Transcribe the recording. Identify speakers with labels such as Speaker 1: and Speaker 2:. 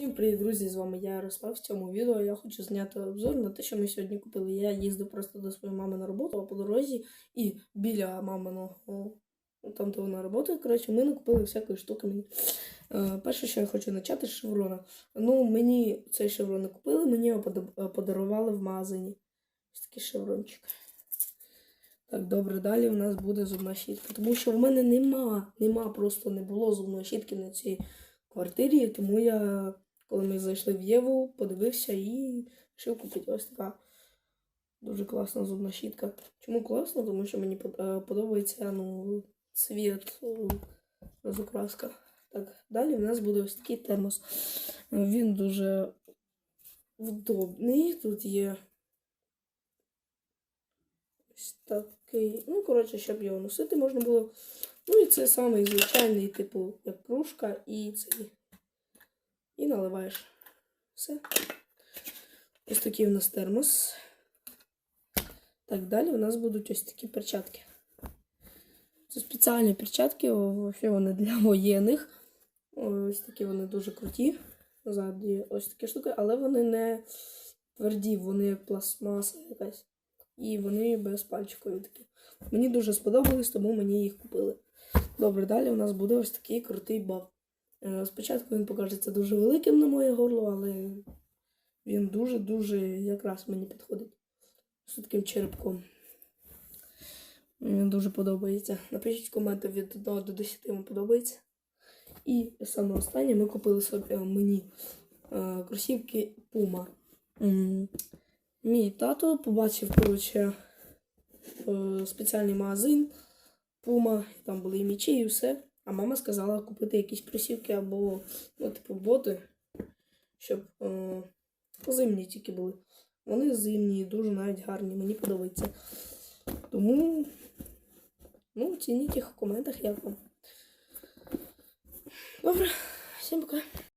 Speaker 1: Всім привіт, друзі! З вами я Ярослав. В цьому відео я хочу зняти обзор на те, що ми сьогодні купили. Я їздив просто до своєї мами на роботу а по дорозі і біля маминого, там де вона працює, коротше, ми накупили всякої штуки мені. Е, перше, що я хочу почати з шеврона. Ну, мені цей шеврон не купили, мені його е, подарували в магазині. Ось такий шеврончик. Так, добре, далі в нас буде зубна щітка. Тому що в мене нема, нема, просто не було зубної щітки на цій квартирі, тому я, коли ми зайшли в Єву, подивився і вирішив купити ось така дуже класна зубна щітка. Чому класно? Тому що мені е, подобається ну, цвіт, е, розукраска. Так, далі в нас буде ось такий термос. Він дуже удобний. Тут є ось такий. Ну, коротше, щоб його носити можна було. Ну і це самий звичайний, типу, як кружка, і цей. Наливаєш. Все. Ось такий у нас термос. Так, далі у нас будуть ось такі перчатки. Це спеціальні перчатки, вообще вони для воєнних. Ось такі вони дуже круті. Ззаді ось такі штуки, але вони не тверді, вони як пластмаса якась. І вони без пальчикові такі. Мені дуже сподобались, тому мені їх купили. Добре, далі у нас буде ось такий крутий баф. Е, Спочатку він покажеться дуже великим на моє горло, але він дуже-дуже якраз мені підходить. З таким черепком. Мені дуже подобається. Напишіть коменти від 1 до 10 вам подобається. І саме останнє ми купили собі е, мені е, кросівки Puma. Мій тато побачив, коротше, спеціальний магазин Puma, там були і мічі, і все. А мама сказала купити якісь кросівки або, ну, типу, боти, щоб е, зимні тільки були. Вони зимні, дуже навіть гарні, мені подобається. Тому, ну, оцініть їх в коментах, як вам. Добре, всім пока.